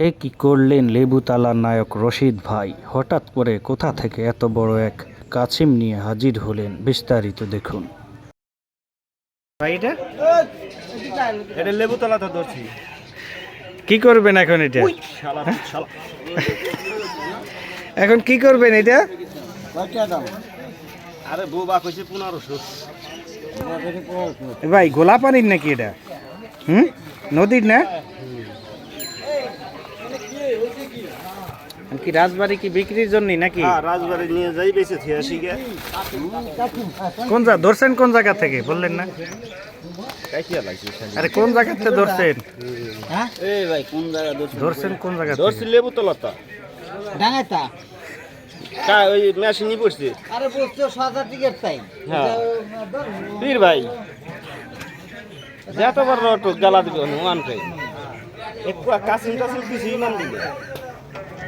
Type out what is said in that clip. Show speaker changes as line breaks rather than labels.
এ কি করলেন লেবুতালার নায়ক রশিদ ভাই? হঠাৎ করে কোথা থেকে এত বড় এক কাছিম নিয়ে হাজির হলেন? বিস্তারিত দেখুন। ভাই এটা?
এটা লেবু তো ধরছি।
কি করবেন এখন এটা?
শালা শালা।
এখন কি করবেন এটা?
আরে বউ কইছে পনেরোশো।
ভাই গোলা পানির নাকি এটা? হুম? নদীর না? কি রাজবাড়ি কি বিক্রির জন্য নাকি?
হ্যাঁ রাজবাড়ি নিয়ে যাই বেঁচে গে
কোন যা ধরছেন কোন জায়গা থেকে? বললেন না। আরে কোন জায়গা থেকে ধরছেন
কোন জায়গা
ধরছেন কোন জায়গা
ধরছি লেবু তলা তো কা ওই মেশিনই পড়ছে।
আরে বলছো সাদা টিকেট তাই।
হ্যাঁ। বীর ভাই। যত বড় রট গালা দিবে হনুমান কে একটু কাসিম টাসিম কিছু নাম দিবে Thank you.